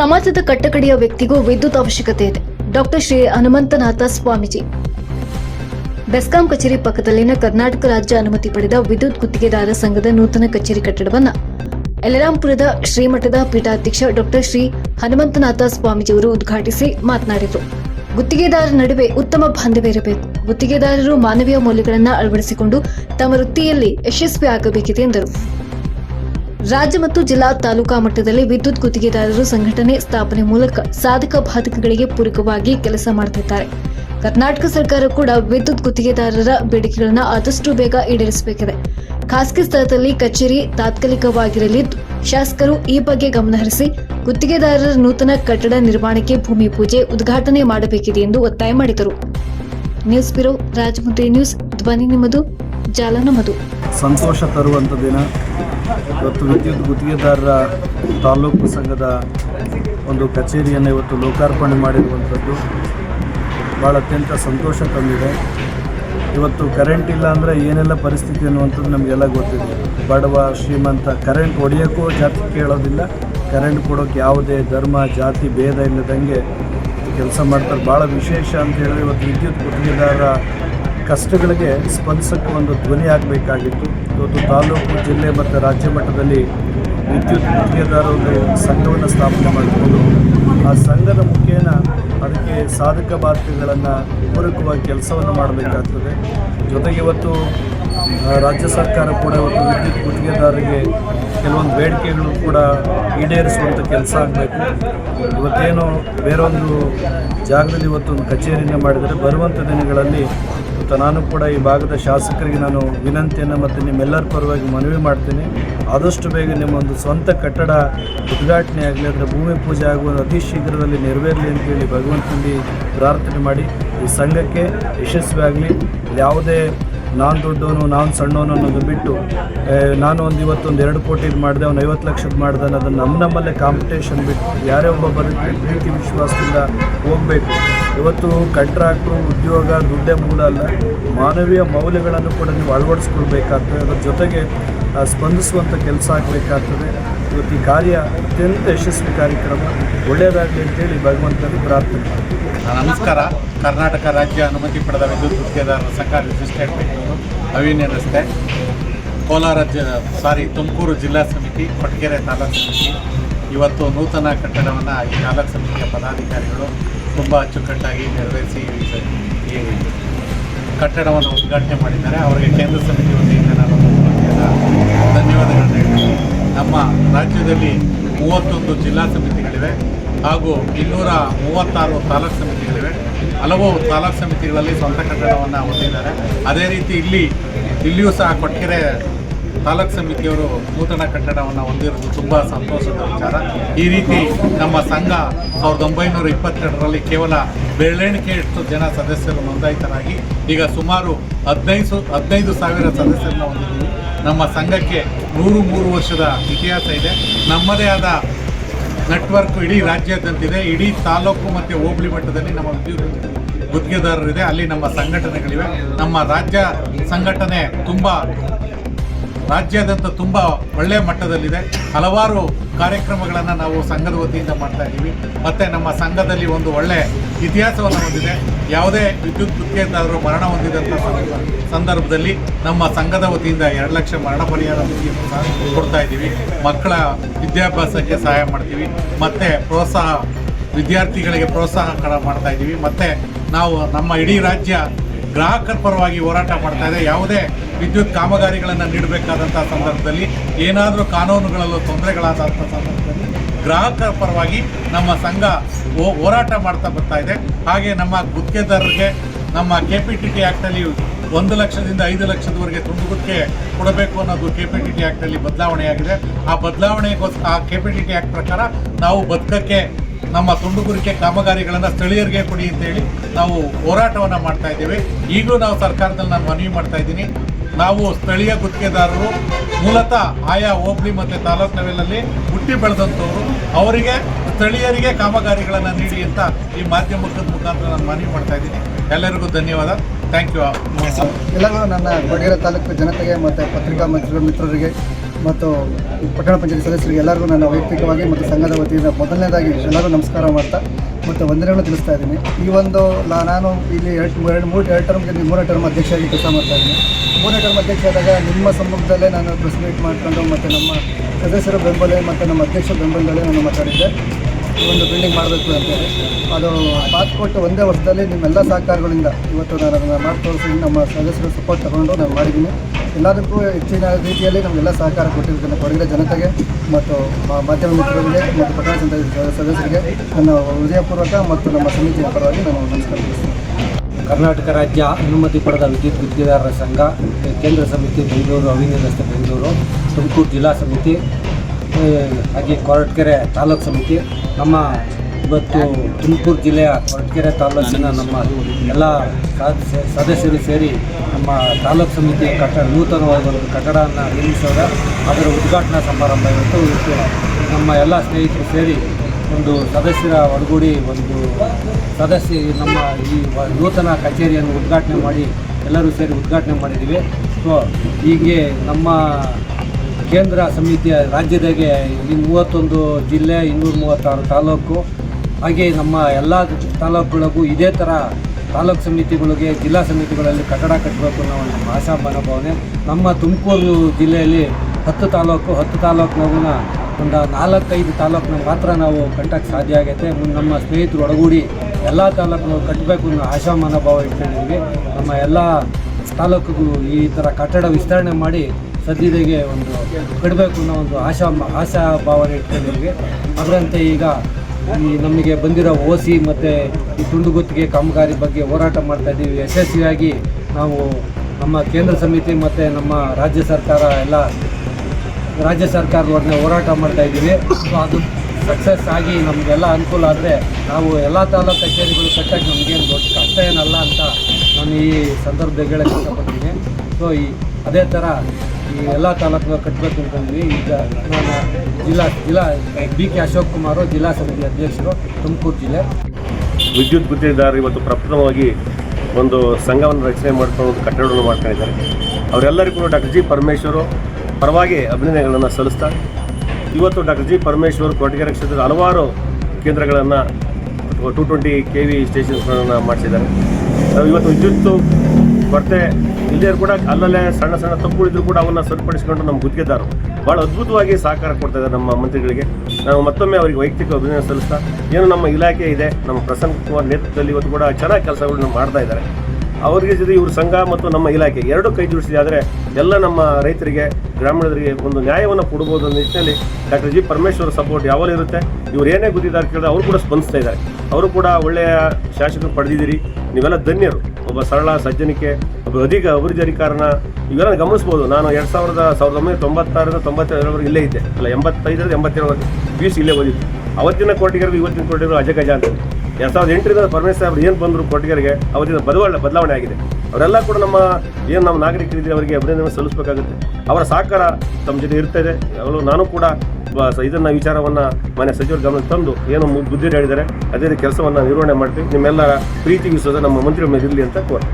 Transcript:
ಸಮಾಜದ ಕಟ್ಟಕಡೆಯ ವ್ಯಕ್ತಿಗೂ ವಿದ್ಯುತ್ ಅವಶ್ಯಕತೆ ಇದೆ. ಡಾಕ್ಟರ್ ಶ್ರೀ ಹನುಮಂತನಾಥ ಸ್ವಾಮೀಜಿ. ಬೆಸ್ಕಾಂ ಕಚೇರಿ ಪಕ್ಕದಲ್ಲಿನ ಕರ್ನಾಟಕ ರಾಜ್ಯ ಅನುಮತಿ ಪಡೆದ ವಿದ್ಯುತ್ ಗುತ್ತಿಗೆದಾರ ಸಂಘದ ನೂತನ ಕಚೇರಿ ಕಟ್ಟಡವನ್ನ ಯಲರಾಂಪುರದ ಶ್ರೀಮಠದ ಪೀಠಾಧ್ಯಕ್ಷ ಡಾಕ್ಟರ್ ಶ್ರೀ ಹನುಮಂತನಾಥ ಸ್ವಾಮೀಜಿಯವರು ಉದ್ಘಾಟಿಸಿ ಮಾತನಾಡಿದರು. ಗುತ್ತಿಗೆದಾರರ ನಡುವೆ ಉತ್ತಮ ಬಾಂಧವ್ಯ ಇರಬೇಕು ಗುತ್ತಿಗೆದಾರರು ಮಾನವೀಯ ಮೌಲ್ಯಗಳನ್ನು ಅಳವಡಿಸಿಕೊಂಡು ತಮ್ಮ ವೃತ್ತಿಯಲ್ಲಿ ಯಶಸ್ವಿ ಆಗಬೇಕಿದೆ ಎಂದರು. ರಾಜ್ಯ ಮತ್ತು ಜಿಲ್ಲಾ ತಾಲೂಕಾ ಮಟ್ಟದಲ್ಲಿ ವಿದ್ಯುತ್ ಗುತ್ತಿಗೆದಾರರು ಸಂಘಟನೆ ಸ್ಥಾಪನೆ ಮೂಲಕ ಸಾಧಕ ಬಾಧಕಗಳಿಗೆ ಪೂರಕವಾಗಿ ಕೆಲಸ ಮಾಡುತ್ತಿದ್ದಾರೆ ಕರ್ನಾಟಕ ಸರ್ಕಾರ ಕೂಡ ವಿದ್ಯುತ್ ಗುತ್ತಿಗೆದಾರರ ಬೇಡಿಕೆಗಳನ್ನು ಆದಷ್ಟು ಬೇಗ ಈಡೇರಿಸಬೇಕಿದೆ. ಖಾಸಗಿ ಸ್ಥಳದಲ್ಲಿ ಕಚೇರಿ ತಾತ್ಕಾಲಿಕವಾಗಿರಲಿದ್ದು, ಶಾಸಕರು ಈ ಬಗ್ಗೆ ಗಮನಹರಿಸಿ ಗುತ್ತಿಗೆದಾರರ ನೂತನ ಕಟ್ಟಡ ನಿರ್ಮಾಣಕ್ಕೆ ಭೂಮಿ ಪೂಜೆ ಉದ್ಘಾಟನೆ ಮಾಡಬೇಕಿದೆ ಎಂದು ಒತ್ತಾಯ ಮಾಡಿದರು. ನ್ಯೂಸ್ ಬ್ಯೂರೋ ರಾಜಮುದ್ರಿ ನ್ಯೂಸ್, ಧ್ವನಿ ನಿಮ್ಮದು ಜಾಲ ನಮ್ಮದು ಸಂತೋಷ ತರುವಂತ ದಿನ. ಇವತ್ತು ವಿದ್ಯುತ್ ಗುತ್ತಿಗೆದಾರರ ತಾಲೂಕು ಸಂಘದ ಒಂದು ಕಚೇರಿಯನ್ನು ಇವತ್ತು ಲೋಕಾರ್ಪಣೆ ಮಾಡಿರುವಂಥದ್ದು. ಭಾಳ ಅತ್ಯಂತ ಸಂತೋಷ ತಂದಿದೆ. ಇವತ್ತು ಕರೆಂಟ್ ಇಲ್ಲ ಅಂದರೆ ಏನೆಲ್ಲ ಪರಿಸ್ಥಿತಿ ಅನ್ನುವಂಥದ್ದು ನಮಗೆಲ್ಲ ಗೊತ್ತಿದೆ. ಬಡವ, ಶ್ರೀಮಂತ ಕರೆಂಟ್ ಹೊಡೆಯೋಕ್ಕೂ ಜಾತಿ ಕೇಳೋದಿಲ್ಲ. ಕರೆಂಟ್ ಕೊಡೋಕ್ಕೆ ಯಾವುದೇ ಧರ್ಮ, ಜಾತಿ, ಭೇದ ಇಲ್ಲದಂಗೆ ಕೆಲಸ ಮಾಡ್ತಾರೆ. ಭಾಳ ವಿಶೇಷ ಅಂತ ಹೇಳಿದ್ರೆ ಇವತ್ತು ವಿದ್ಯುತ್ ಗುತ್ತಿಗೆದಾರರ ಕಷ್ಟಗಳಿಗೆ ಸ್ಪಂದಿಸೋಕ್ಕೆ ಒಂದು ಧ್ವನಿ ಆಗಬೇಕಾಗಿತ್ತು ಇವತ್ತು ತಾಲೂಕು ಜಿಲ್ಲೆ ಮತ್ತು ರಾಜ್ಯ ಮಟ್ಟದಲ್ಲಿ ವಿದ್ಯುತ್ ಗುತ್ತಿಗೆದಾರ ಒಂದು ಸಂಘವನ್ನು ಸ್ಥಾಪನೆ ಮಾಡಿಕೊಂಡು ಆ ಸಂಘದ ಮುಖೇನ ಅದಕ್ಕೆ ಸಾಧಕ ಬಾಧಕಗಳನ್ನು ಪೂರಕವಾಗಿ ಕೆಲಸವನ್ನು ಮಾಡಬೇಕಾಗ್ತದೆ. ಜೊತೆಗೆ ಇವತ್ತು ರಾಜ್ಯ ಸರ್ಕಾರ ಕೂಡ ಇವತ್ತು ವಿದ್ಯುತ್ ಗುತ್ತಿಗೆದಾರರಿಗೆ ಕೆಲವೊಂದು ಬೇಡಿಕೆಗಳು ಕೂಡ ಈಡೇರಿಸುವಂಥ ಕೆಲಸ ಆಗಬೇಕು. ಇವತ್ತೇನು ಬೇರೊಂದು ಜಾಗದಲ್ಲಿ ಇವತ್ತು ಒಂದು ಕಚೇರಿಯನ್ನು ಮಾಡಿದರೆ ಬರುವಂಥ ದಿನಗಳಲ್ಲಿ ಇವತ್ತು ನಾನು ಕೂಡ ಈ ಭಾಗದ ಶಾಸಕರಿಗೆ ನಾನು ವಿನಂತಿಯನ್ನು ಮತ್ತು ನಿಮ್ಮೆಲ್ಲರ ಪರವಾಗಿ ಮನವಿ ಮಾಡ್ತೀನಿ. ಆದಷ್ಟು ಬೇಗ ನಿಮ್ಮ ಒಂದು ಸ್ವಂತ ಕಟ್ಟಡ ಉದ್ಘಾಟನೆ ಆಗಲಿ, ಅದರ ಭೂಮಿ ಪೂಜೆ ಆಗುವುದು ಅತಿ ಶೀಘ್ರದಲ್ಲಿ ನೆರವೇರಲಿ ಅಂತೇಳಿ ಭಗವಂತನಲ್ಲಿ ಪ್ರಾರ್ಥನೆ ಮಾಡಿ. ಈ ಸಂಘಕ್ಕೆ ಯಶಸ್ವಿ ಆಗಲಿ ಯಾವುದೇ ನಾನು ದೊಡ್ಡವನು, ನಾನು ಸಣ್ಣವನು ಅನ್ನೋದು ಬಿಟ್ಟು ನಾನು ಒಂದು ಇವತ್ತೊಂದು ಎರಡು ಕೋಟಿದು ಮಾಡಿದೆ, ಅವ್ನು ಐವತ್ತು ಲಕ್ಷದ ಮಾಡಿದೆ ಅನ್ನೋದನ್ನು ನಮ್ಮ ನಮ್ಮಲ್ಲೇ ಕಾಂಪಿಟೇಷನ್ ಬಿಟ್ಟು ಯಾರೇ ಒಬ್ಬ ಬರುತ್ತೆ ಪ್ರೀತಿ, ವಿಶ್ವಾಸದಿಂದ ಹೋಗಬೇಕು. ಇವತ್ತು ಕಂಟ್ರಾಕ್ಟು ಉದ್ಯೋಗ, ದುಡ್ಡೆ ಮೂಲ ಅಲ್ಲ, ಮಾನವೀಯ ಮೌಲ್ಯಗಳನ್ನು ಕೂಡ ನೀವು ಅಳವಡಿಸ್ಕೊಳ್ಬೇಕಾಗ್ತದೆ. ಅದರ ಜೊತೆಗೆ ಸ್ಪಂದಿಸುವಂಥ ಕೆಲಸ ಆಗಬೇಕಾಗ್ತದೆ. ಇವತ್ತು ಈ ಕಾರ್ಯ ಅತ್ಯಂತ ಯಶಸ್ವಿ ಕಾರ್ಯಕ್ರಮ. ಒಳ್ಳೆಯದಾಗಲಿ ಅಂತೇಳಿ ಭಗವಂತನಿಗೆ ಪ್ರಾರ್ಥನೆ. ನಮಸ್ಕಾರ. ಕರ್ನಾಟಕ ರಾಜ್ಯ ಅನುಮತಿ ಪಡೆದ ವಿದ್ಯುತ್ ಗುತ್ತಿಗೆದಾರರ ಸಂಘ ರಿಜಿಸ್ಟ್ರೇಟ್ ಬೆಂಗಳೂರು ಅವಿನ್ಯ ರಸ್ತೆ. ಕೋಲಾರ ಜ, ಸಾರಿ, ತುಮಕೂರು ಜಿಲ್ಲಾ ಸಮಿತಿ ಕೊಟ್ಟಗೆರೆ ತಾಲೂಕು ಸಮಿತಿ. ಇವತ್ತು ನೂತನ ಕಟ್ಟಡವನ್ನು ಈ ತಾಲೂಕು ಸಮಿತಿಯ ಪದಾಧಿಕಾರಿಗಳು ತುಂಬ ಅಚ್ಚುಕಟ್ಟಾಗಿ ನೆರವೇರಿಸಿ ಈ ಕಟ್ಟಡವನ್ನು ಉದ್ಘಾಟನೆ ಮಾಡಿದ್ದಾರೆ. ಅವರಿಗೆ ಕೇಂದ್ರ ಸಮಿತಿ ವತಿಯಿಂದ ನಾನು ಧನ್ಯವಾದಗಳನ್ನು ಹೇಳ್ತೀನಿ ನಮ್ಮ ರಾಜ್ಯದಲ್ಲಿ ಮೂವತ್ತೊಂದು ಜಿಲ್ಲಾ ಸಮಿತಿಗಳಿವೆ. ಹಾಗೂ ಇನ್ನೂರ ಮೂವತ್ತಾರು ತಾಲೂಕು ಸಮಿತಿಗಳಿವೆ. ಹಲವು ತಾಲೂಕು ಸಮಿತಿಗಳಲ್ಲಿ ಸ್ವಂತ ಕಟ್ಟಡವನ್ನು ಹೊಂದಿದ್ದಾರೆ. ಅದೇ ರೀತಿ ಇಲ್ಲಿ, ಇಲ್ಲಿಯೂ ಸಹ ಕೊಟ್ಟಿಗೆರೆ ತಾಲೂಕು ಸಮಿತಿಯವರು ನೂತನ ಕಟ್ಟಡವನ್ನು ಹೊಂದಿರೋದು ತುಂಬ ಸಂತೋಷದ ವಿಚಾರ. ಈ ರೀತಿ ನಮ್ಮ ಸಂಘ ಸಾವಿರದ ಒಂಬೈನೂರ ಇಪ್ಪತ್ತೆರಡರಲ್ಲಿ ಕೇವಲ ಬೆರಳೆಣಿಕೆಯಷ್ಟು ಜನ ಸದಸ್ಯರು ನೋಂದಾಯಿತರಾಗಿ ಈಗ ಸುಮಾರು ಹದಿನೈದು ಹದಿನೈದು ಸಾವಿರ ಸದಸ್ಯರನ್ನ ಹೊಂದಿದ್ದೀವಿ. ನಮ್ಮ ಸಂಘಕ್ಕೆ ನೂರು, ಮೂರು ವರ್ಷದ ಇತಿಹಾಸ ಇದೆ. ನಮ್ಮದೇ ಆದ ನೆಟ್ವರ್ಕ್ ಇಡೀ ರಾಜ್ಯಾದ್ಯಂತಿದೆ, ಇಡೀ ತಾಲೂಕು ಮತ್ತು ಹೋಬಳಿ ಮಟ್ಟದಲ್ಲಿ ನಮ್ಮ ಗುತ್ತಿಗೆದಾರರಿದೆ. ಅಲ್ಲಿ ನಮ್ಮ ಸಂಘಟನೆಗಳಿವೆ. ನಮ್ಮ ರಾಜ್ಯ ಸಂಘಟನೆ ತುಂಬ ರಾಜ್ಯಾದ್ಯಂತ ತುಂಬ ಒಳ್ಳೆಯ ಮಟ್ಟದಲ್ಲಿದೆ. ಹಲವಾರು ಕಾರ್ಯಕ್ರಮಗಳನ್ನು ನಾವು ಸಂಘದ ವತಿಯಿಂದ ಮಾಡ್ತಾ ಇದ್ದೀವಿ. ಮತ್ತು ನಮ್ಮ ಸಂಘದಲ್ಲಿ ಒಂದು ಒಳ್ಳೆ ಇತಿಹಾಸವನ್ನು ಹೊಂದಿದೆ. ಯಾವುದೇ ವಿದ್ಯುತ್ ಗುತ್ತಿಗೆದಾರರು ಮರಣ ಹೊಂದಿದಂಥ ಸಂದರ್ಭದಲ್ಲಿ ನಮ್ಮ ಸಂಘದ ವತಿಯಿಂದ ಎರಡು ಲಕ್ಷ ಮರಣ ಪರಿಹಾರ ಕೊಡ್ತಾ ಇದ್ದೀವಿ. ಮಕ್ಕಳ ವಿದ್ಯಾಭ್ಯಾಸಕ್ಕೆ ಸಹಾಯ ಮಾಡ್ತೀವಿ. ಮತ್ತು ಪ್ರೋತ್ಸಾಹ ವಿದ್ಯಾರ್ಥಿಗಳಿಗೆ ಪ್ರೋತ್ಸಾಹ ಕಡ ಮಾಡ್ತಾ ಇದ್ದೀವಿ. ಮತ್ತು ನಾವು ನಮ್ಮ ಇಡೀ ರಾಜ್ಯ ಗ್ರಾಹಕರ ಪರವಾಗಿ ಹೋರಾಟ ಮಾಡ್ತಾ ಇದೆ. ಯಾವುದೇ ವಿದ್ಯುತ್ ಕಾಮಗಾರಿಗಳನ್ನು ನೀಡಬೇಕಾದಂಥ ಸಂದರ್ಭದಲ್ಲಿ, ಏನಾದರೂ ಕಾನೂನುಗಳಲ್ಲೂ ತೊಂದರೆಗಳಾದಂಥ ಸಂದರ್ಭದಲ್ಲಿ ಗ್ರಾಹಕರ ಪರವಾಗಿ ನಮ್ಮ ಸಂಘ ಹೋರಾಟ ಮಾಡ್ತಾ ಬರ್ತಾ ಇದೆ. ಹಾಗೆ ನಮ್ಮ ಗುತ್ತಿಗೆದಾರರಿಗೆ, ನಮ್ಮ ಕೆ ಪಿ ಟಿ ಟಿ ಆ್ಯಕ್ಟಲ್ಲಿ ಒಂದು ಲಕ್ಷದಿಂದ ಐದು ಲಕ್ಷದವರೆಗೆ ತುಂಡು ಗುತ್ತಿಗೆ ಕೊಡಬೇಕು ಅನ್ನೋದು ಕೆ ಪಿ ಟಿ ಟಿ ಆ್ಯಕ್ಟಲ್ಲಿ ಬದಲಾವಣೆಯಾಗಿದೆ. ಆ ಬದಲಾವಣೆಗೋಸ್ಕರ ಆ ಕೆ ಪಿ ಆ್ಯಕ್ಟ್ ಪ್ರಕಾರ ನಾವು ಬದುಕಕ್ಕೆ ನಮ್ಮ ತುಂಡುಗುರಿಕೆ ಕಾಮಗಾರಿಗಳನ್ನು ಸ್ಥಳೀಯರಿಗೆ ಕೊಡಿ ಅಂತೇಳಿ ನಾವು ಹೋರಾಟವನ್ನು ಮಾಡ್ತಾ ಇದ್ದೇವೆ. ಈಗಲೂ ನಾವು ಸರ್ಕಾರದಲ್ಲಿ ನಾನು ಮನವಿ ಮಾಡ್ತಾ ಇದ್ದೀನಿ. ನಾವು ಸ್ಥಳೀಯ ಗುತ್ತಿಗೆದಾರರು, ಮೂಲತಃ ಆಯಾ ಹೋಬಳಿ ಮತ್ತು ತಾಲೂಕು ಲೆವೆಲಲ್ಲಿ ಹುಟ್ಟಿ ಬೆಳೆದಂಥವ್ರು, ಅವರಿಗೆ, ಸ್ಥಳೀಯರಿಗೆ ಕಾಮಗಾರಿಗಳನ್ನು ನೀಡಿ ಅಂತ ಈ ಮಾಧ್ಯಮದ ಮುಖಾಂತರ ನಾನು ಮನವಿ ಮಾಡ್ತಾ ಇದ್ದೀನಿ. ಎಲ್ಲರಿಗೂ ಧನ್ಯವಾದ. ಥ್ಯಾಂಕ್ ಯು ಎಲ್ಲರೂ ನನ್ನ ಕೊಡಗೇರ ತಾಲೂಕು ಜನತೆಗೆ ಮತ್ತು ಪತ್ರಿಕಾ ಮಿತ್ರ ಮಿತ್ರರಿಗೆ ಮತ್ತು ಪಟ್ಟಣ ಪಂಚಾಯತ್ ಸದಸ್ಯರಿಗೆ ಎಲ್ಲರಿಗೂ ನನ್ನ ವೈಯಕ್ತಿಕವಾಗಿ ಮತ್ತು ಸಂಘದ ವತಿಯಿಂದ ಮೊದಲನೇದಾಗಿ ಎಲ್ಲರೂ ನಮಸ್ಕಾರ ಮಾಡ್ತಾ ಮತ್ತು ವಂದನೆಗಳನ್ನು ತಿಳಿಸ್ತಾ ಇದ್ದೀನಿ. ಈ ಒಂದು ನಾನು ಇಲ್ಲಿ ಎರಡು ಎರಡು ಮೂರು ಎರಡು ಟರ್ಮ್ಗೆ ಮೂರನೇ ಟರ್ಮ್ ಅಧ್ಯಕ್ಷರಾಗಿ ಕೆಲಸ ಮಾಡ್ತಾ ಇದ್ದೀನಿ. ಮೂರನೇ ಟರ್ಮ್ ಅಧ್ಯಕ್ಷ ಆದಾಗ ನಿಮ್ಮ ಸಮ್ಮುಖದಲ್ಲೇ ನಾನು ಪ್ರೆಸ್ ಮೀಟ್ ಮಾಡಿಕೊಂಡು ಮತ್ತು ನಮ್ಮ ಸದಸ್ಯರ ಬೆಂಬಲ ಮತ್ತು ನಮ್ಮ ಅಧ್ಯಕ್ಷರ ಬೆಂಬಲದಲ್ಲೇ ನಾನು ಮಾತಾಡಿದ್ದೆ. ಈ ಒಂದು ಬಿಲ್ಡಿಂಗ್ ಮಾಡಬೇಕು ಅಂತೇಳಿ ಅದು ಮಾತು ಕೊಟ್ಟು ಒಂದೇ ವರ್ಷದಲ್ಲಿ ನಿಮ್ಮೆಲ್ಲ ಸಹಕಾರಗಳಿಂದ ಇವತ್ತು ನಾನು ಅದನ್ನು ಮಾಡಿ ತೋರಿಸಿ ನಮ್ಮ ಸದಸ್ಯರ ಸಪೋರ್ಟ್ ತಗೊಂಡು ನಾನು ಮಾಡಿದ್ದೀನಿ. ಎಲ್ಲದಕ್ಕೂ ಹೆಚ್ಚಿನ ರೀತಿಯಲ್ಲಿ ನಮಗೆಲ್ಲ ಸಹಕಾರ ಕೊಟ್ಟಿರೋದನ್ನು ಕೊಡಗಿನ ಜನತೆಗೆ ಮತ್ತು ಮಾಧ್ಯಮ ಮಿತ್ರರಿಗೆ ಮತ್ತು ಪಟ್ಟಣ ಸದಸ್ಯರಿಗೆ ನನ್ನ ಹೃದಯಪೂರ್ವಕ ಮತ್ತು ನಮ್ಮ ಸಮಿತಿಯ ಪರವಾಗಿ ನಾನು ನಮಸ್ಕಾರ ಕರ್ನಾಟಕ ರಾಜ್ಯ ಅನುಮತಿ ಪಡೆದ ವಿದ್ಯುತ್ ಗುತ್ತಿಗೆದಾರರ ಸಂಘ ಕೇಂದ್ರ ಸಮಿತಿ ಬೆಂಗಳೂರು ಅವಿನ್ಯ ರಸ್ತೆ ಬೆಂಗಳೂರು, ತುಮಕೂರು ಜಿಲ್ಲಾ ಸಮಿತಿ ಹಾಗೆ ಕೊರಟಗೆರೆ ತಾಲೂಕು ಸಮಿತಿ, ನಮ್ಮ ಇವತ್ತು ತುಮಕೂರು ಜಿಲ್ಲೆಯ ಕೊರಟಗೆರೆ ತಾಲೂಕಿನ ನಮ್ಮ ಎಲ್ಲ ಸದಸ್ಯರು ಸೇರಿ ನಮ್ಮ ತಾಲೂಕು ಸಮಿತಿಯ ಕಟ್ಟಡ ನೂತನವಾದ ಒಂದು ಕಟ್ಟಡವನ್ನು ನಿರ್ಮಿಸೋದು ಅದರ ಉದ್ಘಾಟನಾ ಸಮಾರಂಭ ಇವತ್ತು. ಇವತ್ತು ನಮ್ಮ ಎಲ್ಲ ಸ್ನೇಹಿತರು ಸೇರಿ ಒಂದು ಸದಸ್ಯರ ಒಳಗೂಡಿ ಒಂದು ಸದಸ್ಯ ನಮ್ಮ ಈ ನೂತನ ಕಚೇರಿಯನ್ನು ಉದ್ಘಾಟನೆ ಮಾಡಿ ಎಲ್ಲರೂ ಸೇರಿ ಉದ್ಘಾಟನೆ ಮಾಡಿದ್ದೀವಿ. ಸೊ ಹೀಗೆ ನಮ್ಮ ಕೇಂದ್ರ ಸಮಿತಿಯ ರಾಜ್ಯದಾಗೆ ಈ ಮೂವತ್ತೊಂದು ಜಿಲ್ಲೆ, ಇನ್ನೂರ ಮೂವತ್ತಾರು ತಾಲೂಕು ಹಾಗೆ ನಮ್ಮ ಎಲ್ಲ ತಾಲೂಕುಗಳಿಗೂ ಇದೇ ಥರ ತಾಲೂಕು ಸಮಿತಿಗಳಿಗೆ, ಜಿಲ್ಲಾ ಸಮಿತಿಗಳಲ್ಲಿ ಕಟ್ಟಡ ಕಟ್ಟಬೇಕು ಅನ್ನೋ ಒಂದು ಆಶಾ ಮನೋಭಾವನೆ ನಮ್ಮ ತುಮಕೂರು ಜಿಲ್ಲೆಯಲ್ಲಿ ಹತ್ತು ತಾಲೂಕು, ಹತ್ತು ತಾಲೂಕಿನ ಒಂದು ನಾಲ್ಕೈದು ತಾಲೂಕಿನ ಮಾತ್ರ ನಾವು ಕಟ್ಟಕ್ಕೆ ಸಾಧ್ಯ ಆಗೈತೆ. ನಮ್ಮ ಸ್ನೇಹಿತರು ಒಡಗೂಡಿ ಎಲ್ಲ ತಾಲೂಕು ಕಟ್ಟಬೇಕು ಅನ್ನೋ ಆಶಾ ಮನೋಭಾವ ಇಟ್ಕೊಂಡಿದ್ವಿ ನಮ್ಮ ಎಲ್ಲ ತಾಲೂಕುಗಳು ಈ ಥರ ಕಟ್ಟಡ ವಿಸ್ತರಣೆ ಮಾಡಿ ಸದ್ಯದಗೆ ಒಂದು ಕಟ್ಟಬೇಕು ಅನ್ನೋ ಒಂದು ಆಶಾ ಆಶಾ ಭಾವನೆ ಇಟ್ಕೊಂಡಿದ್ದೀವಿ. ಅದರಂತೆ ಈಗ ಈ ನಮಗೆ ಬಂದಿರೋ ಓಸಿ ಮತ್ತು ಈ ತುಂಡು ಗುತ್ತಿಗೆ ಕಾಮಗಾರಿ ಬಗ್ಗೆ ಹೋರಾಟ ಮಾಡ್ತಾ ಇದ್ದೀವಿ ಯಶಸ್ವಿಯಾಗಿ ನಾವು ನಮ್ಮ ಕೇಂದ್ರ ಸಮಿತಿ ಮತ್ತು ನಮ್ಮ ರಾಜ್ಯ ಸರ್ಕಾರ ಎಲ್ಲ ರಾಜ್ಯ ಸರ್ಕಾರದವ್ರನ್ನ ಹೋರಾಟ ಮಾಡ್ತಾ ಇದ್ದೀವಿ ಸೊ ಅದು ಸಕ್ಸಸ್ ಆಗಿ ನಮಗೆಲ್ಲ ಅನುಕೂಲ ಆದರೆ ನಾವು ಎಲ್ಲ ತಾಲೂಕು ಕಚೇರಿಗಳು ಕಟ್ಟಕ್ಕೆ ನಮಗೇನು ದೊಡ್ಡ ಕಷ್ಟ ಏನಲ್ಲ ಅಂತ ನಾನು ಈ ಸಂದರ್ಭದಲ್ಲಿ ಹೇಳಕ್ಕೆ ಇಷ್ಟಪಡ್ತೀನಿ. ಸೊ ಈ ಅದೇ ಥರ ಈ ಎಲ್ಲ ತಾಲೂಕು ಕಟ್ಟಬೇಕು ಅಂತಂದ್ವಿ. ಈಗ ನಾನು ಜಿಲ್ಲಾ ಜಿಲ್ಲಾ ಬಿ ಕೆ ಅಶೋಕ್ ಕುಮಾರು ಜಿಲ್ಲಾ ಸಮಿತಿ ಅಧ್ಯಕ್ಷರು ತುಮಕೂರು ಜಿಲ್ಲೆ. ವಿದ್ಯುತ್ ಗುತ್ತಿಗೆದಾರರು ಇವತ್ತು ಪ್ರಪ್ರಥಮವಾಗಿ ಒಂದು ಸಂಘವನ್ನು ರಚನೆ ಮಾಡ್ಕೊಂಡು ಒಂದು ಕಟ್ಟಡವನ್ನು ಮಾಡ್ಕೊಂಡಿದ್ದಾರೆ. ಅವರೆಲ್ಲರಿಗೂ ಡಾಕ್ಟರ್ ಜಿ ಪರಮೇಶ್ವರು ಪರವಾಗಿ ಅಭಿನಂದನೆಗಳನ್ನು ಸಲ್ಲಿಸ್ತಾ, ಇವತ್ತು ಡಾಕ್ಟರ್ ಜಿ ಪರಮೇಶ್ವರ್ ಕೊರಟಗೆರೆ ಕ್ಷೇತ್ರದ ಹಲವಾರು ಕೇಂದ್ರಗಳನ್ನು ಟು ಟ್ವೆಂಟಿ ಕೆ ವಿ ಸ್ಟೇಷನ್ಸ್ಗಳನ್ನು ಮಾಡಿಸಿದ್ದಾರೆ. ಇವತ್ತು ವಿದ್ಯುತ್ ಕೊರತೆ ಇಲ್ಲದೇ ಕೂಡ ಅಲ್ಲಲ್ಲೇ ಸಣ್ಣ ಸಣ್ಣ ತಪ್ಪುಗಳಿದ್ರು ಕೂಡ ಅವನ್ನ ಸರಿಪಡಿಸಿಕೊಂಡು ನಮ್ಮ ಗುತ್ತಿಗೆದಾರರು. ಭಾಳ ಅದ್ಭುತವಾಗಿ ಸಹಕಾರ ಕೊಡ್ತಾ ಇದ್ದಾರೆ ನಮ್ಮ ಮಂತ್ರಿಗಳಿಗೆ. ನಾವು ಮತ್ತೊಮ್ಮೆ ಅವರಿಗೆ ವೈಯಕ್ತಿಕ ಅಭಿನಂದನೆ ಸಲ್ಲಿಸ್ತಾ, ಏನು ನಮ್ಮ ಇಲಾಖೆ ಇದೆ, ನಮ್ಮ ಪ್ರಸನ್ನ ಕುಮಾರ್ ನೇತೃತ್ವದಲ್ಲಿ ಇವತ್ತು ಕೂಡ ಚೆನ್ನಾಗಿ ಕೆಲಸಗಳನ್ನ ಮಾಡ್ತಾ ಇದ್ದಾರೆ. ಅವರಿಗೆ ಜೊತೆ ಇವ್ರ ಸಂಘ ಮತ್ತು ನಮ್ಮ ಇಲಾಖೆ ಎರಡೂ ಕೈ ಜೋಡಿಸಿದೆ. ಆದರೆ ಎಲ್ಲ ನಮ್ಮ ರೈತರಿಗೆ ಗ್ರಾಮೀಣರಿಗೆ ಒಂದು ನ್ಯಾಯವನ್ನು ಕೊಡ್ಬೋದು ಅನ್ನೋ ನಿಟ್ಟಿನಲ್ಲಿ ಡಾಕ್ಟರ್ ಜಿ ಪರಮೇಶ್ವರ್ ಸಪೋರ್ಟ್ ಯಾವಾಗಲೂ ಇರುತ್ತೆ? ಇವ್ರು ಏನೇ ಗುದ್ದಿದ್ದಾರೆ ಕೇಳಿದ್ರೆ ಅವರು ಕೂಡ ಸ್ಪಂದಿಸ್ತಾ ಇದ್ದಾರೆ. ಅವರು ಕೂಡ ಒಳ್ಳೆಯ ಶಾಸಕರು ಪಡೆದಿದ್ದೀರಿ. ನೀವೆಲ್ಲ ಧನ್ಯರು. ಒಬ್ಬ ಸರಳ, ಸಜ್ಜನಿಕೆ, ಒಬ್ಬ ಅಧಿಕ ಅಭಿವೃದ್ಧಿ ಅಧಿಕಾರನ ಇವೆಲ್ಲ ಗಮನಿಸ್ಬೋದು. ನಾನು ಎರಡು ಸಾವಿರದ ಸಾವಿರದ ಒಂಬೈನೂರ ತೊಂಬತ್ತಾರರಿಂದ ತೊಂಬತ್ತೇಳರವರೆಗೆ ಇಲ್ಲೇ ಇದ್ದೆ. ಅಲ್ಲ, ಎಂಬತ್ತೈದರಿಂದ ಎಂಬತ್ತೇಳು ಪಿ ಸಿ ಇಲ್ಲೇ ಓದಿದ್ದು. ಅವತ್ತಿನ ಕೋಟಿಗರಿಗೂ ಇವತ್ತಿನ ಕೋಟಿಗರು ಅಜಗಜ ಅಂತ. ಎರಡು ಸಾವಿರದ ಎಂಟರಿಂದ ಪರಮೇಶ್ವರ ಸಾಹೇಬ್ರು ಏನು ಬಂದರು ಕೊಟ್ಟಿಗೆರಿಗೆ ಅವರಿಂದ ಬದಲಾವಣೆ ಬದಲಾವಣೆ ಆಗಿದೆ. ಅವರೆಲ್ಲ ಕೂಡ ನಮ್ಮ ಏನು ನಮ್ಮ ನಾಗರಿಕರಿದ್ರೆ ಅವರಿಗೆ ಅಭಿನಂದನೆ ಸಲ್ಲಿಸಬೇಕಾಗುತ್ತೆ. ಅವರ ಸಹಕಾರ ತಮ್ಮ ಜೊತೆ ಇರ್ತದೆ ಅವರು ನಾನು ಕೂಡ ಇದನ್ನ ವಿಚಾರವನ್ನು ಮನೆ ಸಚಿವರ ಗಮನಕ್ಕೆ ತಂದು ಏನು ಬುದ್ಧಿ ಹೇಳಿದ್ದಾರೆ. ಅದೇ ರೀತಿ ಕೆಲಸವನ್ನು ನಿರ್ವಹಣೆ ಮಾಡ್ತೀವಿ. ನಿಮ್ಮೆಲ್ಲರ ಪ್ರೀತಿ ವಿಶ್ವಾಸ ನಮ್ಮ ಮಂತ್ರಿ ಮೇಲೆ ಇರಲಿ ಅಂತ ಕೋರ್